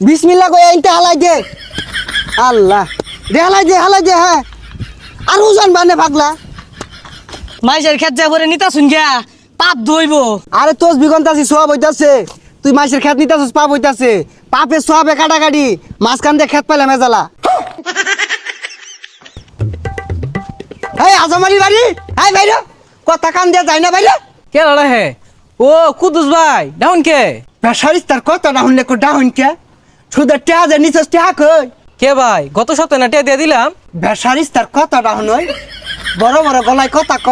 বিসমিল্লা কই আইনতে হালাই দে। আল্লাহ। দে হালাই দে হালাই দে হ্যাঁ। আর ওজন বানে পাগলা। মাইসের খেত যা ভরে নিতা শুন গিয়া পাপ ধইব। আরে তোস বিগন্তাছি সব হইতাছে। তুই মাছের খেত নিতাছিস পাপ হইতাছে। পাপে সবে কাটাকাটি মাঝখান দিয়ে খেত পাইলে মেজালা এই আজমারি বাড়ি? হাই ভাইর কথা কান দিয়া যায় না ভাইরা কে লড়া হে? ও কুদুস ভাই ডাউন কে? বেসারিস তার কথা না শুনলে ডাউন কে? শুধু টেহা যে নিচস টেহা কই? কে ভাই? গত সপ্তাহে না টিয়া দিয়ে দিলাম? বেসারিস তার কথা না শুনই। বড় বড় গলায় কথা ক।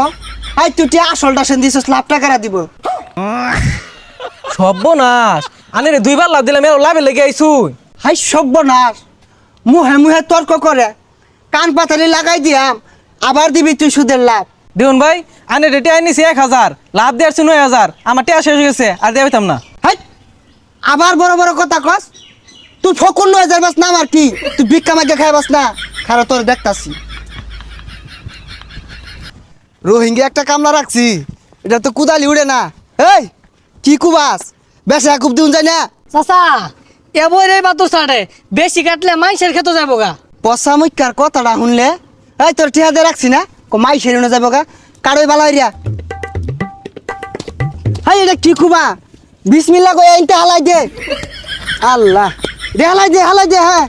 আই তুই টিয়া আসলটা সেন দিছস লাভ টাকারা দিব? সর্বনাশ আনে রে দুইবার লাভ দিলাম এর লাভে লেগে আইছুই হাই সর্বনাশ মুহে মুহে তর্ক করে। কান পাতালি লাগাই দিয়াম। আবার দিবি তুই সুদের লাভ। দেখুন ভাই আনে রে টিয়া নিছি এক হাজার। লাভ দিয়েছি নয় হাজার। আমার টিয়া শেষ হয়ে গেছে আর দিয়ে না। হাই আবার বড় বড় কথা কস। তুই ফকুন নয় যাইবাস না আমার কি? তুই ভিক্ষা মাগে খাইবাস না? খারাপ তোর দেখতাছি। রোহিঙ্গা একটা কামলা রাখছি। এটা তো কুদালি উড়ে না। এই কি কুবাস? বেশি কুব দিন যায় না। চাচা এবই রে বাতো সাড়ে বেশি কাটলে মাইসের খেতে যাব গা। পচা মুখার কথাটা শুনলে এই তোর দিয়ে রাখছি না? কো মাই সেরে যাব গা। কারোই বালা হইয়া হাই এটা কি কুবা? বিসমিল্লা কই আইনতে হালাই দে। আল্লাহ। দে হালাই দে হালাই দে হ্যাঁ।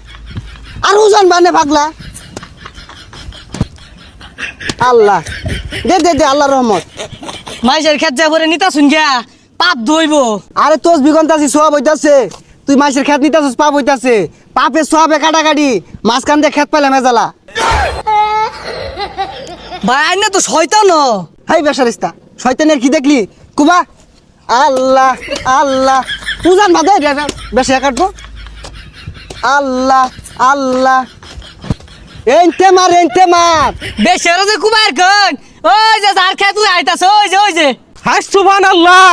আর উজান বানে পাগলা। আল্লাহ। দে দে দে আল্লাহ রহমত। মাইসের খেত যা ভরে নিতা শুন গিয়া পাপ ধইব। আরে তোস বিগন্তাছি সব হইতাছে। তুই মাছের খেত নিতাছিস পাপ হইতাছে। পাপে সবে কাটাকাটি মাঝখান দিয়ে খেত পাইলে মেজালা ভাই আইনে তো শয়তান। হাই বেসারিস্তা শয়তানের কি দেখলি? কুবা? আল্লাহ আল্লাহ। উজান বাদে বেশি কাটবো? আল্লাহ আল্লাহ। এনতে মার এনতে মার। বেশি যে কুমার কন ওই যে যার খেত আইতাছ ওই যে ওই যে। হাই সুবহান আল্লাহ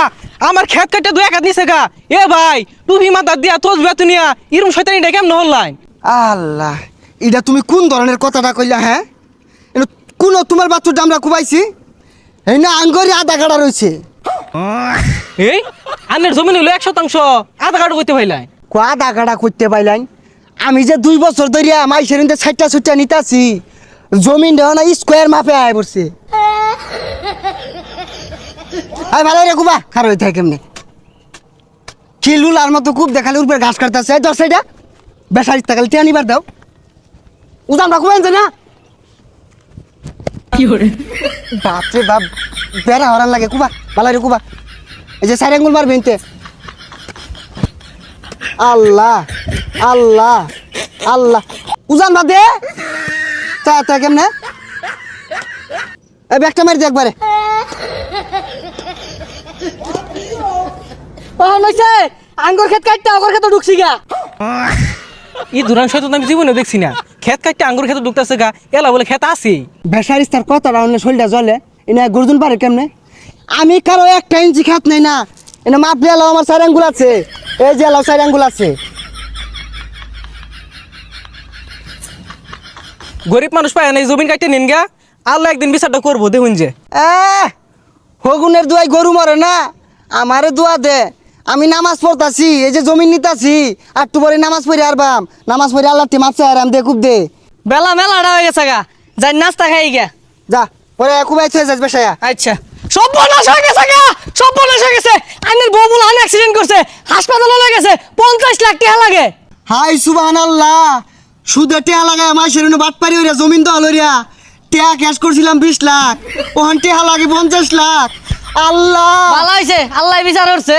আমার খেত কাটে দুই এক হাত নিছে গা। এ ভাই টুপি মাথা দিয়া তোজ বেতুনিয়া ইরম শয়তানি ডেকে কেমন হল্লাই। আল্লাহ এটা তুমি কোন ধরনের কথাটা কইলা হ্যাঁ? কোন তোমার বাচ্চুর আমরা কুবাইছি এই না আঙ্গরি আধা কাটা রয়েছে এই আনের জমিন হইল এক শতাংশ আধা কাটা করতে পাইলাই। কো আধা কাটা করতে পাইলাম আমি যে দুই বছর ধরিয়া মাইসের ছাইটা ছুটটা নিতাছি জমিন দেওয়া না স্কোয়ার মাপে আয় পড়ছে। আয় ভালো রে কুবা খার হয়ে থাকে কেমনে? কি লুলার মতো খুব দেখালে উপরে ঘাস কাটতেছে। দশ সাইডা বেসারিস তাকালে টিয়া নিবার দাও। উদান রাখব না? বাপরে বাপ বেড়া হরান লাগে কুবা ভালো রে কুবা। এই যে সাইড আঙ্গুল মারবে এনতে। আল্লাহ। আল্লাহ আল্লাহ। উজান বাদে তা তা কেমনে? এই ব্যাগটা মারি দে একবারে। ও নইছে আঙ্গুর খেত কাটতে আগর খেতে ঢুকছি গা। ই দুরান শয়তান আমি জীবনে দেখছি না। খেত কাটতে আঙ্গুর খেতে ঢুকতেছে গা। এলা বলে খেত আছে বেসারিস তার কথা রাউন্ডে শরীরটা জলে এনে গরদুন পারে কেমনে? আমি কারও একটা ইঞ্চি খাত নাই না। এনে মাপলে এলাও আমার চার আঙ্গুল আছে। এই যে এলাও চার আঙ্গুল আছে। গরিব মানুষ পায় না এই জমিন কাটতে নিন গা। আল্লাহ একদিন বিচারটা করব দেখুন যে। হগুনের দুয়াই গরু মরে না? আমারে দোয়া দে। আমি নামাজ পড়তাছি এই যে জমিন নিতাছি আর তু পরে নামাজ পড়ি আর বাম নামাজ পড়ি আল্লাহ তে মাপছে আর দে খুব দে। বেলা মেলাটা হয়ে গেছে গা। যাই নাস্তা খাই গা। যা পরে খুবাই থয়ে যাস বেসায়া। আচ্ছা। সব বনাশ হয়ে গেছে গা সব বনাশ হয়ে গেছে। আইনের বউ বলে আইন অ্যাক্সিডেন্ট করছে হাসপাতালে গেছে পঞ্চাশ লাখ টাকা লাগে। হাই সুবাহান আল্লাহ সুদে টেহা লাগায় মাসের বাট পারি ওরা জমিন তো ওরিয়া টেহা ক্যাশ করছিলাম বিশ লাখ ওখান টেহা লাগে পঞ্চাশ লাখ। আল্লাহ! ভালো হয়েছে আল্লাহ বিচার করছে।